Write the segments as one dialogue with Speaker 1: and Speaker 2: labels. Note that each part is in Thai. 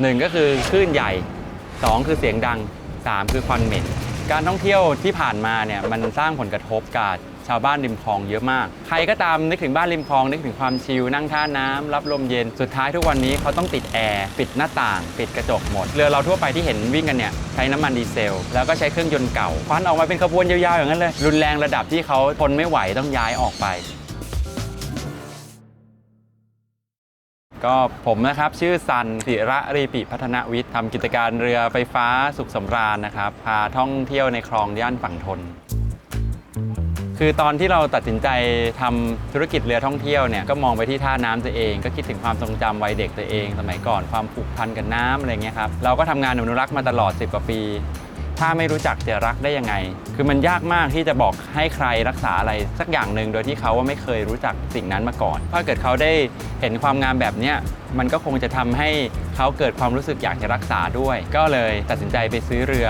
Speaker 1: หนึ่งก็คือคลื่นใหญ่สองคือเสียงดังสามคือควันเหม็น การท่องเที่ยวที่ผ่านมาเนี่ยมันสร้างผลกระทบกับชาวบ้านริมคลองเยอะมาก ใครก็ตามนึกถึงบ้านริมคลองนึกถึงความชิลนั่งท่าน้ำรับลมเย็นสุดท้ายทุกวันนี้เขาต้องติดแอร์ปิดหน้าต่าง ปิดกระจกหมด เรือเราทั่วไปที่เห็นวิ่งกันเนี่ยใช้น้ำมันดีเซล แล้วก็ใช้เครื่องยนต์เก่าควันออกมาเป็นขบวนยาวๆอย่างนั้นเลย รุนแรงระดับที่เขาทนไม่ไหวต้องย้ายออกไป ก็ผมนะครับชื่อซันศิระรีปิพัฒนวิทย์ทำกิจการเรือไฟฟ้าสุขสำราญนะครับ พาท่องเที่ยวในคลองย่านฝั่งทน คือตอนที่เราตัดสินใจทำธุรกิจเรือท่องเที่ยวเนี่ยก็มองไปที่ท่าน้ำตัวเอง ก็คิดถึงความทรงจำวัยเด็กตัวเอง สมัยก่อนความผูกพันกับน้ำอะไรเงี้ยครับเราก็ทำงานอนุรักษ์มาตลอด 10 กว่าปี ถ้าไม่รู้จักจะรักได้ยังไง คือมันยากมากที่จะบอกให้ใครรักษาอะไรสักอย่างหนึ่งโดยที่เขาว่าไม่เคยรู้จักสิ่งนั้นมาก่อน ถ้าเกิดเขาได้เห็นความงามแบบเนี้ยมันก็คงจะทำให้เขาเกิดความรู้สึกอยากจะรักษาด้วย ก็เลยตัดสินใจไปซื้อเรือ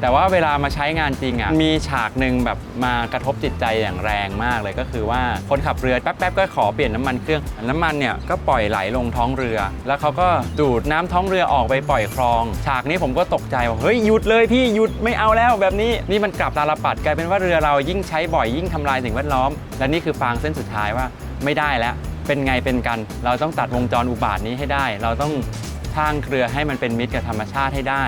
Speaker 1: แต่ว่าเวลามาใช้งานจริงอะมีฉากหนึ่งแบบมากระทบจิตใจอย่างแรงมากเลยก็คือว่าคนขับเรือแป๊บๆก็ขอเปลี่ยนน้ำมันเครื่องน้ำมันเนี่ยก็ปล่อยไหลลงท้องเรือ แล้วเขาก็ดูดน้ำท้องเรือออกไปปล่อยคลอง ฉากนี้ผมก็ตกใจว่าเฮ้ยหยุดเลยพี่หยุดไม่เอาแล้วแบบนี้นี่มันกลับตาลปัดกลายเป็นว่าเรือเรายิ่งใช้บ่อยยิ่งทำลายสิ่งแวดล้อม และนี่คือฟางเส้นสุดท้ายว่าไม่ได้แล้วเป็นไงเป็นกัน เราต้องตัดวงจรอุบาทนี้ให้ได้ เราต้องสร้างเรือให้มันเป็นมิตรกับธรรมชาติให้ได้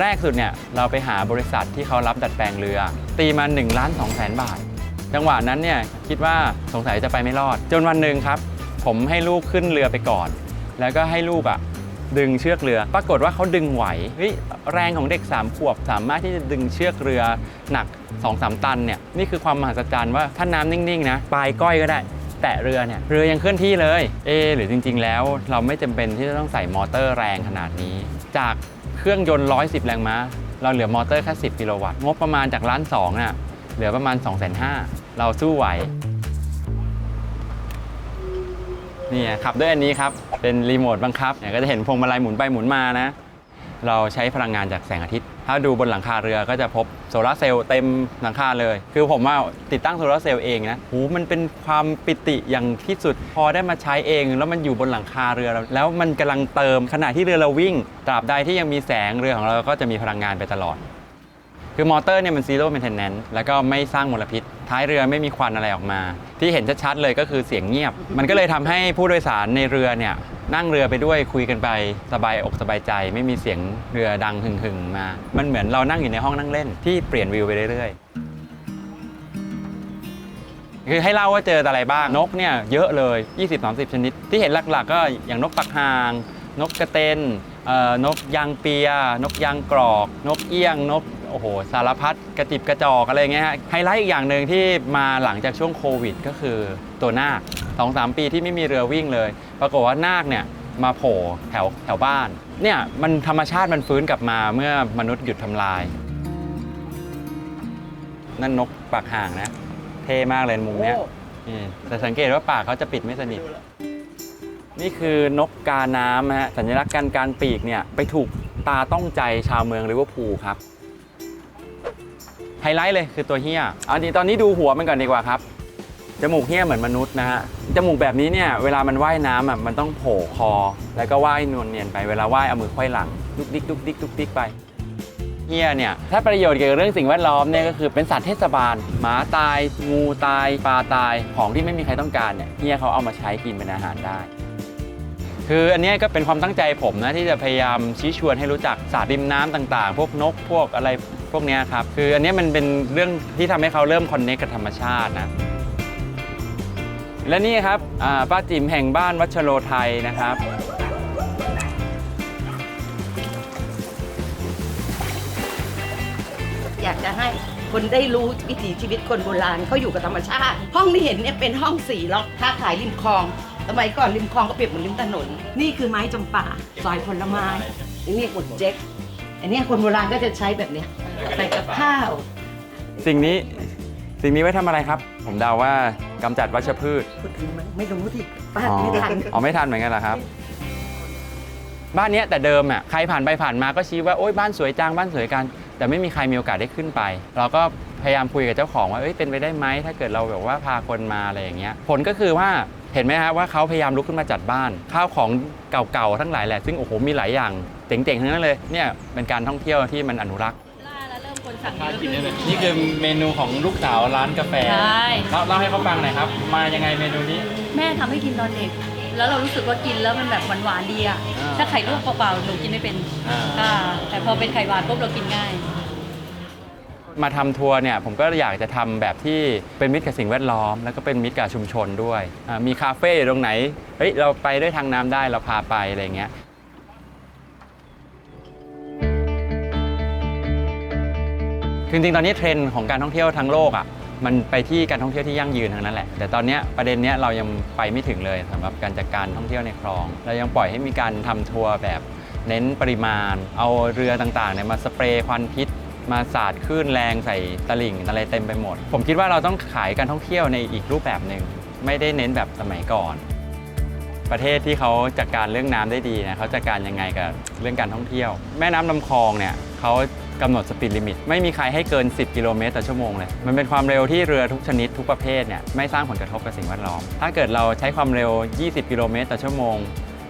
Speaker 1: แรกสุดเนี่ยเราไปหาบริษัทที่เขารับดัดแปลงเรือ ตีมา1ล้าน2แสนบาท จังหวะนั้นเนี่ยคิดว่าสงสัยจะไปไม่รอด จนวันหนึ่งครับ ผมให้ลูกขึ้นเรือไปก่อน แล้วก็ให้ลูกอะ่ะดึงเชือกเรือ ปรากฏว่าเขาดึงไหวเฮ้ยแรงของเด็ก 3 ขวบ สามารถที่จะดึงเชือกเรือหนัก 2-3 ตันเนี่ยนี่คือความมหัศจรรย์ว่าถ้าน้ำนิ่งๆนะปลายก้อยก็ได้ แตะเรือเนี่ยเรือยังเคลื่อนที่เลยเอหรือจริง ๆ แล้วเราไม่จำเป็นที่จะต้องใส่มอเตอร์แรงขนาดนี้ จาก เครื่องยนต์ 110 แรงม้า เราเหลือมอเตอร์แค่ 10 กิโลวัตต์ งบประมาณจากล้านสองน่ะ เหลือประมาณ 2 5 0 0 0เราสู้ไหว นี่ขับด้วยอันนี้ครับ เป็นรีโมทบังคับเนี่ยก็จะเห็นพวงมาลัยหมุนไปหมุนมานะ เราใช้พลังงานจากแสงอาทิตย์ ถ้าดูบนหลังคาเรือก็จะพบโซลาร์เซลล์เต็มหลังคาเลย คือผมว่าติดตั้งโซลาร์เซลล์เองนะหูมันเป็นความปิติอย่างที่สุดพอได้มาใช้เอง แล้วมันอยู่บนหลังคาเรือเราแล้วมันกำลังเติมขณะที่เรือเราวิ่ง ตราบใดที่ยังมีแสงเรือของเราก็จะมีพลังงานไปตลอด คือมอเตอร์เนี่ยมัน zero maintenance แล้วก็ไม่สร้างมลพิษ ท้ายเรือไม่มีควันอะไรออกมา ที่เห็นชัดๆเลยก็คือเสียงเงียบ มันก็เลยทำให้ผู้โดยสารในเรือเนี่ย นั่งเรือไปด้วยคุยกันไปสบายอกสบายใจ ไม่มีเสียงเรือดังหึ่งๆมา มันเหมือนเรานั่งอยู่ในห้องนั่งเล่นที่เปลี่ยนวิวไปเรื่อยๆ คือให้เล่าว่าเจออะไรบ้างนกเนี่ยเยอะเลย 20-30 ชนิด ที่เห็นหลักๆ ก็อย่างนกปักหาง นกกระเตนเนกยางเปีย นกยางกรอก นกเอี้ยงนกโอ้โหสารพัดกระจิบกระจอกอะไรเงี้ยฮะไฮไลท์อีกอย่างหนึ่งที่มาหลังจากช่วงโควิด ก็คือตัวนาค สองสามปีที่ไม่มีเรือวิ่งเลย ปรากฏว่านาคเนี่ยมาโผล่แถวแถวบ้าน เนี่ยมันธรรมชาติมันฟื้นกลับมาเมื่อมนุษย์หยุดทำลาย นั่นนกปากห่างนะ เท่มากเลยมุมเนี้ยนี่แต่สังเกตว่าปากเขาจะปิดไม่สนิท นี่คือนกกาน้ำนะฮะสัญลักษณ์การการปีกเนี่ยไปถูกตาต้องใจชาวเมืองลิเวอร์พูลครับไฮไลท์เลยคือตัวเฮียเอาดีตอนนี้ดูหัวมันก่อนดีกว่าครับ จมูกเฮียเหมือนมนุษย์นะฮะ จมูกแบบนี้เนี่ยเวลามันว่ายน้ำอะมันต้องโผล่คอ แล้วก็ว่ายนวลเนียนไปเวลาว่ายเอามือควายหลังดุกดิกดุกดิกดุกดิกไปเฮียเนี่ยถ้าประโยชน์เกี่ยวกับเรื่องสิ่งแวดล้อมเนี่ยก็คือเป็นสัตว์เทศบาล หมาตาย งูตายปลาตายของที่ไม่มีใครต้องการเนี่ยเฮียเขาเอามาใช้กินเป็นอาหารได้คืออันนี้ก็เป็นความตั้งใจผมนะที่จะพยายามชี้ชวนให้รู้จักสัตว์ริมน้ำต่างๆ พวกนกพวกอะไรพวกนี้ครับ คืออันนี้มันเป็นเรื่องที่ทำให้เขาเริ่มคอนเนคกับธรรมชาตินะ และนี่ครับอ่าป้าจิ๋มแห่งบ้านวัชโรไทยนะครับ
Speaker 2: อยากจะให้คนได้รู้วิถีชีวิตคนโบราณเขาอยู่กับธรรมชาติ ห้องที่เห็นเนี่ยเป็นห้องสี่ล็อกค้าขายริมคลองสมัยก่อนริมคลองก็เปรียบเหมือนริมถนน นี่คือไม้จำป่าซอยผลไม้อันนี้หมดเจ๊กอันนี้คนโบราณก็จะใช้แบบเนี้ยใส่กับข้าว
Speaker 1: สิ่งนี้ สิ่งนี้ไว้ทำอะไรครับ ผมเดาว่ากำจัดวัชพืช
Speaker 2: พูดถึงไหมไม่รู้ที่ป้า
Speaker 1: อ๋อ
Speaker 2: ไม่ทัน
Speaker 1: อ๋อไม่ทันเหมือนกันเหรอครับ บ้านเนี้ยแต่เดิมอะใครผ่านไปผ่านมาก็ชี้ว่าโอ๊ยบ้านสวยจังบ้านสวยกัน แต่ไม่มีใครมีโอกาสได้ขึ้นไป เราก็พยายามคุยกับเจ้าของว่าเอ้ยเป็นไปได้ไหมถ้าเกิดเราแบบว่าพาคนมาอะไรอย่างเงี้ย ผลก็คือว่าเห็นไหมฮะว่าเขาพยายามลุกขึ้นมาจัดบ้าน ข้าวของเก่าๆทั้งหลายแหละซึ่งโอ้โหมีหลายอย่างเจ๋งๆทั้งนั้นเลยเนี่ยเป็นการท่องเที่ยวที่มันอนุรักษ์
Speaker 3: สั่งเยอะขึ้น
Speaker 1: นี่คือเมนูของลูกสาวร้านกาแฟ
Speaker 3: ใช่
Speaker 1: เล่าเล่าให้เขาฟังหน่อยครับ มายังไงเมนูนี้
Speaker 3: แม่ทำให้กินตอนเด็ก แล้วเรารู้สึกว่ากินแล้วมันแบบหวานๆดีอะ
Speaker 1: อ่า
Speaker 3: ถ้าไข่ลวกเปล่าๆหนูกินไม่เป็น
Speaker 1: อ่า
Speaker 3: อ่าแต่พอเป็นไข่หวานปุ๊บเรากินง่าย
Speaker 1: มาทำทัวร์เนี่ยผมก็อยากจะทำแบบที่เป็นมิตรกับสิ่งแวดล้อม แล้วก็เป็นมิตรกับชุมชนด้วยอ่ามีคาเฟ่อยู่ตรงไหนเฮ้ยเราไปด้วยทางน้ำได้เราพาไปอะไรเงี้ย คือจริงๆตอนนี้เทรนด์ของการท่องเที่ยวทั้งโลกอะมันไปที่การท่องเที่ยวที่ยั่งยืนทั้งนั้นแหละ แต่ตอนนี้ประเด็นเนี้ยเรายังไปไม่ถึงเลยสำหรับการจัดการท่องเที่ยวในคลอง เรายังปล่อยให้มีการทำทัวร์แบบเน้นปริมาณ เอาเรือต่างๆเนี่ยมาสเปรย์ควันพิษ มาสาดคลื่นแรงใส่ตลิ่งอะไรเต็มไปหมด ผมคิดว่าเราต้องขายการท่องเที่ยวในอีกรูปแบบหนึ่งไม่ได้เน้นแบบสมัยก่อน ประเทศที่เขาจัดการเรื่องน้ำได้ดีนะเขาจัดการยังไงกับเรื่องการท่องเที่ยว แม่น้ำลำคลองเนี่ยเขา กำหนดสปีดลิมิตไม่มีใครให้เกิน 10 กิโลเมตรต่อชั่วโมงเลย มันเป็นความเร็วที่เรือทุกชนิดทุกประเภทเนี่ยไม่สร้างผลกระทบกับสิ่งแวดล้อม ถ้าเกิดเราใช้ความเร็ว 20 กิโลเมตรต่อชั่วโมง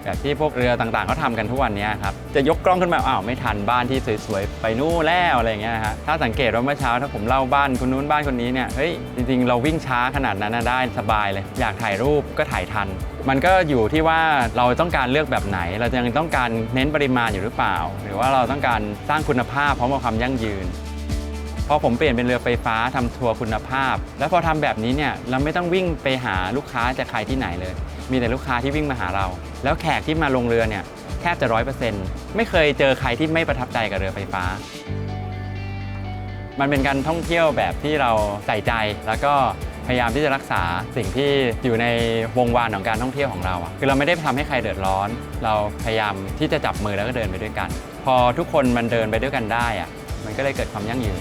Speaker 1: แบบที่พวกเรือต่างๆเขาทำกันทุกวันนี้ครับ จะยกกล้องขึ้นมาอ้าวไม่ทันบ้านที่สวยๆ ไปนู่นแล้วอะไรเงี้ยฮะถ้าสังเกตว่าเมื่อเช้าถ้าผมเล่าบ้านคนนู้นบ้านคนนี้เนี่ยเฮ้ยจริงๆ เราวิ่งช้าขนาดนั้นนะได้สบายเลย อยากถ่ายรูปก็ถ่ายทัน มันก็อยู่ที่ว่าเราต้องการเลือกแบบไหน เรายังต้องการเน้นปริมาณอยู่หรือเปล่า หรือว่าเราต้องการสร้างคุณภาพพร้อมกับความยั่งยืนพอผมเปลี่ยนเป็นเรือไฟฟ้าทำทัวร์คุณภาพ แล้วพอทำแบบนี้เนี่ยเราไม่ต้องวิ่งไปหาลูกค้าจะใครที่ไหนเลย มีแต่ลูกค้าที่วิ่งมาหาเรา แล้วแขกที่มาลงเรือเนี่ยแทบจะร้อยเปอร์เซ็นต์ไม่เคยเจอใครที่ไม่ประทับใจกับเรือไฟฟ้า มันเป็นการท่องเที่ยวแบบที่เราใส่ใจแล้วก็ พยายามที่จะรักษาสิ่งที่อยู่ในวงวานของการท่องเที่ยวของเราอะคือเราไม่ได้ทำให้ใครเดือดร้อน เราพยายามที่จะจับมือแล้วก็เดินไปด้วยกัน พอทุกคนมันเดินไปด้วยกันได้อะมันก็เลยเกิดความยั่งยืน